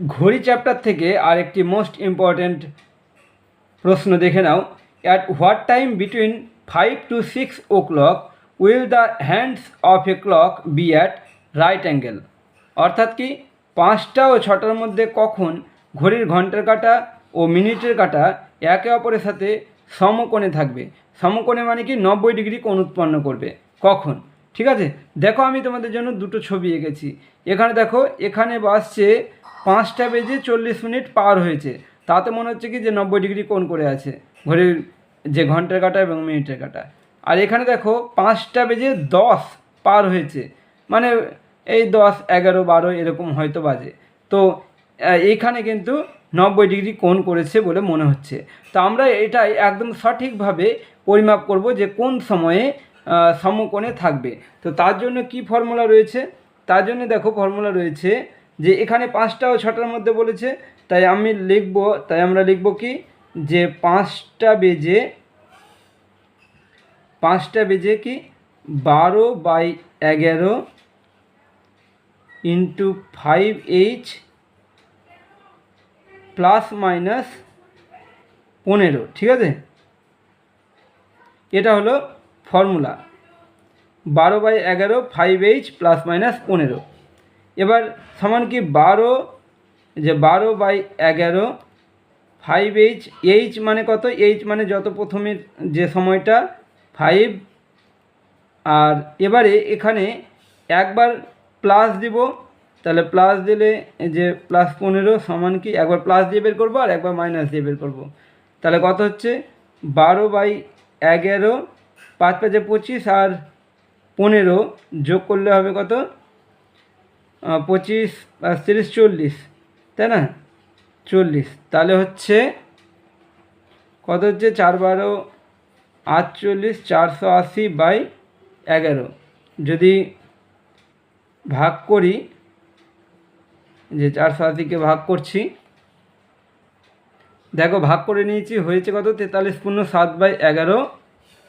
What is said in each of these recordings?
ঘড়ি চ্যাপ্টার থেকে আরেকটি মোস্ট ইম্পর্ট্যান্ট প্রশ্ন দেখে নাও। At what time between five to six o'clock will the hands of a clock be at right angle অর্থাৎ কি, পাঁচটা ও ছটার মধ্যে কখন ঘড়ির ঘণ্টার কাটা ও মিনিটের কাটা একে অপরের সাথে সমকোণে থাকবে? সমকোণে মানে কি, নব্বই ডিগ্রি কোণ উৎপন্ন করবে। কখন? ঠিক আছে? দেখো আমি তোমাদের জন্য দুটো ছবি এঁকেছি। এখানে দেখো, এখানে বাসছে পাঁচটা বেজে চল্লিশ মিনিট পার হয়েছে। তাতে মনে হচ্ছে কি যে নব্বই ডিগ্রি কোণ করে আছে। ঘড়ির যে ঘণ্টার কাটা এবং মিনিটের কাটা। আর এখানে দেখো পাঁচটা বেজে দশ পার হয়েছে। মানে এই দশ, এগারো, বারো এরকম হয়তো বাজে। তো এইখানে কিন্তু নব্বই ডিগ্রি কোণ করেছে বলে মনে হচ্ছে। তো আমরা এটাই একদম সঠিকভাবে পরিমাপ করব যে কোন সময়ে সমকোণে থাকবে। তো তার জন্য কি ফর্মুলা রয়েছে? তার জন্য দেখো ফর্মুলা রয়েছে যে এখানে পাঁচটা ও ছটার মধ্যে বলেছে, তাই আমি লিখব, তাই আমরা লিখব কি? যে পাঁচটা বেজে পাঁচটা বেজে কি? বারো বাই এগারো into five H plus minus পনেরো, ঠিক আছে? এটা হলো ফর্মুলা। বারো বাই এগারো, ফাইভ এইচ প্লাস মাইনাস পনেরো। এবার সমান কি বারো? যে বারো বাই এগারো ফাইভ এইচ এইচ মানে কত? এইচ মানে যত প্রথমের যে সময়টা ফাইভ আর এবারে এখানে একবার প্লাস দিব, তাহলে প্লাস দিলে যে প্লাস পনেরো সমান কি? একবার প্লাস দিয়ে বের করব আর একবার মাইনাস দিয়ে বের করব। তাহলে কত হচ্ছে? বারো বাই এগারো, পাঁচ পাঁচে পঁচিশ আর পনেরো যোগ করলে হবে কত? পঁচিশ আর তিরিশ, চল্লিশ, তাই না? চল্লিশ। তাহলে হচ্ছে কত হচ্ছে? চার বারো, আটচল্লিশ, চারশো আশি বাই এগারো। যদি ভাগ করি, যে চারশো আশিকে ভাগ করছি, দেখো ভাগ করে নিয়েছি, হয়েছে কত? তেতাল্লিশ পূর্ণ সাত বাই এগারো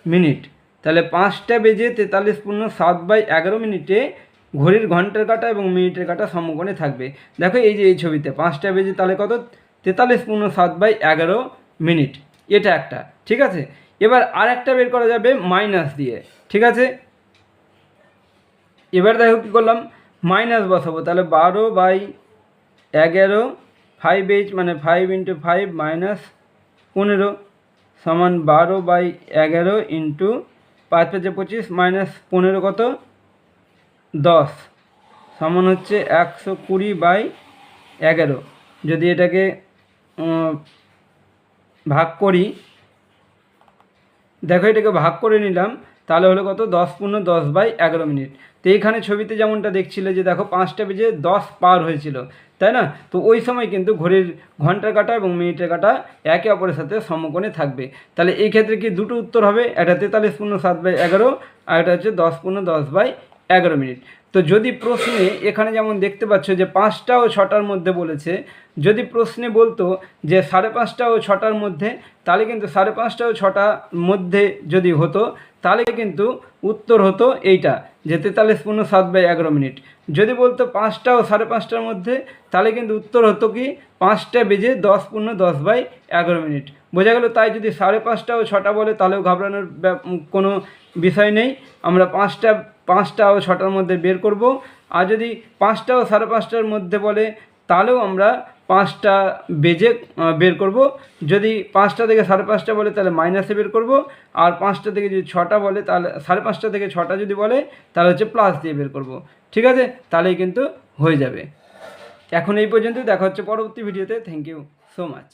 মিনিট। তাহলে পাঁচটা বেজে তেতাল্লিশ পূর্ণ সাত বাই এগারো মিনিটে ঘড়ির ঘণ্টার কাঁটা এবং মিনিটের কাঁটা সমকোণে থাকবে। দেখো এই যে এই ছবিতে পাঁচটা বেজে তাহলে কত? তেতাল্লিশ পূর্ণ সাত বাই এগারো মিনিট। এটা একটা, ঠিক আছে? এবার আর একটা বের করা যাবে মাইনাস দিয়ে, ঠিক আছে? এবার দেখো কী করলাম? মাইনাস বসাবো, তাহলে বারো বাই এগারো ফাইভ এইচ মানে ফাইভ ইন্টু ফাইভ মাইনাস পনেরো সমান বারো বাই এগারো ইন্টু পাঁচ পাঁচে পঁচিশ মাইনাস পনেরো কত? দশ। সমান হচ্ছে একশো কুড়ি বাই এগারো। যদি এটাকে ভাগ করি, দেখো এটাকে ভাগ করে নিলাম, তাহলে হলো কত? দশ পূর্ণ দশ বাই এগারো মিনিট। তো এইখানে ছবিতে যেমনটা দেখছিলে যে দেখো পাঁচটা বেজে দশ পার হয়েছিল, তাই না? তো ওই সময় কিন্তু ঘড়ির ঘণ্টার কাঁটা এবং মিনিটের কাঁটা একে অপরের সাথে সমকোণে থাকবে। তাহলে এই ক্ষেত্রে কি দুটো উত্তর হবে? একটা তেতাল্লিশ পূর্ণ সাত বাই এগারো, আর একটা হচ্ছে দশ পূর্ণ দশ বাই এগারো মিনিট। তো যদি প্রশ্নে এখানে যেমন দেখতে পাচ্ছ যে পাঁচটা ও ছটার মধ্যে বলেছে, যদি প্রশ্নে বলতো যে সাড়ে পাঁচটা ও ছটার মধ্যে, তাহলে কিন্তু সাড়ে পাঁচটা ও ছটার মধ্যে যদি হতো, তাহলে কিন্তু উত্তর হতো এইটা, যে তেতাল্লিশ পূর্ণ সাত বাই এগারো মিনিট। যদি বলতো পাঁচটা ও সাড়ে পাঁচটার মধ্যে, তাহলে কিন্তু উত্তর হতো কি পাঁচটা বেজে দশ পূর্ণ দশ বাই এগারো মিনিট। বোঝা গেল, তাই যদি সাড়ে পাঁচটা ও ছটা বলে, তাহলেও ঘাবড়ানোর কোনো বিষয় নেই। আমরা পাঁচটা পাঁচটা ও ছটার মধ্যে বের করব। আর যদি পাঁচটা ও সাড়ে পাঁচটার মধ্যে বলে, তাহলেও আমরা পাঁচটা বেজে বের করব। যদি পাঁচটা থেকে সাড়ে পাঁচটা বলে, তাহলে মাইনাসে বের করব। আর পাঁচটা থেকে যদি ছটা বলে, তাহলে, সাড়ে পাঁচটা থেকে ছটা যদি বলে, তাহলে হচ্ছে প্লাস দিয়ে বের করব। ঠিক আছে? তাহলেই কিন্তু হয়ে যাবে। এখন এই পর্যন্ত দেখা হচ্ছে পরবর্তী ভিডিওতে। Thank you so much